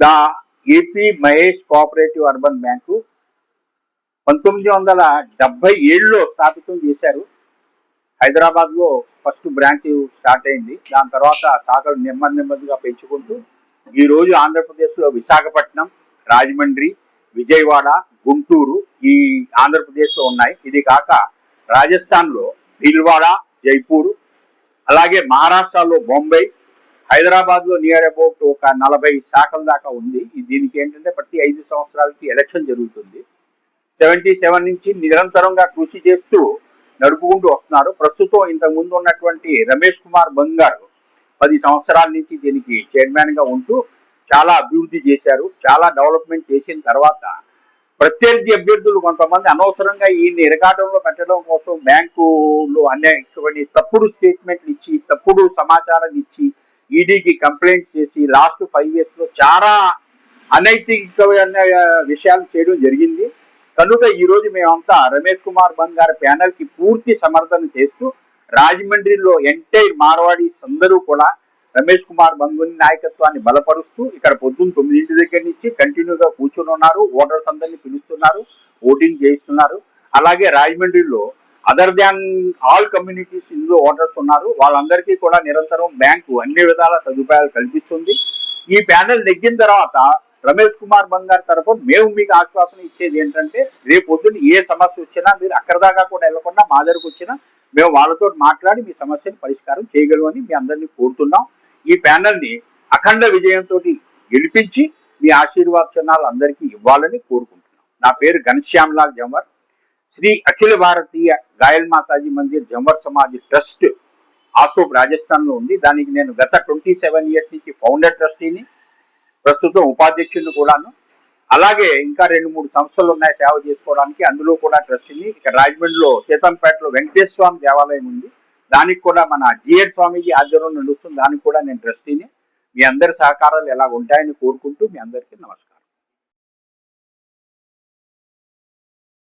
The AP Mahesh cooperative urban bank పంతొమ్మిది వందల డెబ్బై ఏడులో స్థాపితం చేశారు. హైదరాబాద్లో ఫస్ట్ బ్రాంచ్ స్టార్ట్ అయింది. దాని తర్వాత శాఖలు నెమ్మది నెమ్మదిగా పెంచుకుంటూ ఈ రోజు విశాఖపట్నం రాజమండ్రి విజయవాడ గుంటూరు ఈ ఆంధ్రప్రదేశ్లో ఉన్నాయి. ఇది కాక రాజస్థాన్లో భిల్వాడ జైపూర్ అలాగే మహారాష్ట్రలో బొంబై హైదరాబాద్లో నియర్ అబౌట్ ఒక నలభై శాఖల దాకా ఉంది. దీనికి ఏంటంటే ప్రతి ఐదు సంవత్సరాలకి ఎలక్షన్ జరుగుతుంది. సెవెంటీ సెవెన్ నుంచి నిరంతరంగా కృషి చేస్తూ నడుపుకుంటూ వస్తున్నారు. ప్రస్తుతం ఇంతకు ముందు ఉన్నటువంటి రమేష్ కుమార్ బంగారు పది సంవత్సరాల నుంచి దీనికి చైర్మన్గా ఉంటూ చాలా అభివృద్ధి చేశారు. చాలా డెవలప్మెంట్ చేసిన తర్వాత ప్రత్యర్థి అభ్యర్థులు కొంతమంది అనవసరంగా ఈయన్ని ఇరకాటంలో పెట్టడం కోసం బ్యాంకులు అనేటువంటి తప్పుడు స్టేట్మెంట్లు ఇచ్చి తప్పుడు సమాచారం ఇచ్చి ఈడీకి కంప్లైంట్ చేసి లాస్ట్ ఫైవ్ ఇయర్స్లో చాలా అనైతికమైన విషయాలు చేయడం జరిగింది. కనుక ఈ రోజు మేమంతా రమేష్ కుమార్ బంద్ గారి కి పూర్తి సమర్థన చేస్తూ రాజమండ్రిలో ఎంటైర్ మార్వాడీస్ అందరూ కూడా రమేష్ కుమార్ బంధుని నాయకత్వాన్ని బలపరుస్తూ ఇక్కడ పొద్దున్న తొమ్మిదింటి దగ్గర నుంచి కంటిన్యూగా కూర్చొని ఉన్నారు. ఓటర్స్ అందరినీ పిలుస్తున్నారు ఓటింగ్ చేయిస్తున్నారు. అలాగే రాజమండ్రిలో అదర్ దాన్ ఆల్ కమ్యూనిటీస్ ఇందులో ఓటర్స్ ఉన్నారు వాళ్ళందరికీ కూడా నిరంతరం బ్యాంకు అన్ని విధాల సదుపాయాలు కల్పిస్తుంది. ఈ ప్యానెల్ నెగ్గిన తర్వాత రమేష్ కుమార్ బంగారు తరఫు మేము మీకు ఆశ్వాసన ఇచ్చేది ఏంటంటే రేపు పొద్దున్న ఏ సమస్య వచ్చినా మీరు అక్కడ దాకా కూడా వెళ్ళకుండా మా దగ్గరకు వచ్చినా మేము వాళ్ళతో మాట్లాడి మీ సమస్యను పరిష్కారం చేయగలమని మీ అందరినీ కోరుతున్నాం. ఈ ప్యానెల్ని అఖండ విజయంతో గెలిపించి మీ ఆశీర్వాద చిహ్నాలు అందరికీ ఇవ్వాలని కోరుకుంటున్నాం. నా పేరు ఘనశ్యామ్లాల్ జమర్ శ్రీ అఖిల భారతీయ గాయల్ మాతాజీ మందిర్ జమర్ సమాజ్ ట్రస్ట్ ఆసోప్ రాజస్థాన్లో ఉంది. దానికి నేను గత ట్వంటీ సెవెన్ ఇయర్స్ నుంచి ఫౌండర్ ట్రస్టీని ప్రస్తుతం ఉపాధ్యక్షుడిని కూడాను. అలాగే ఇంకా రెండు మూడు సంస్థలు ఉన్నాయి సేవ చేసుకోవడానికి. అందులో కూడా ట్రస్టీని ఇక్కడ రాజమండ్రిలో సీతంపేటలో వెంకటేశ్వర స్వామి దేవాలయం ఉంది. దానికి కూడా మన జిఆర్ స్వామికి ఆధ్వర్యంలో నడుస్తుంది. దానికి కూడా నేను ట్రస్టీని. మీ అందరి సహకారాలు ఎలా ఉంటాయని కోరుకుంటూ మీ అందరికీ నమస్కారం.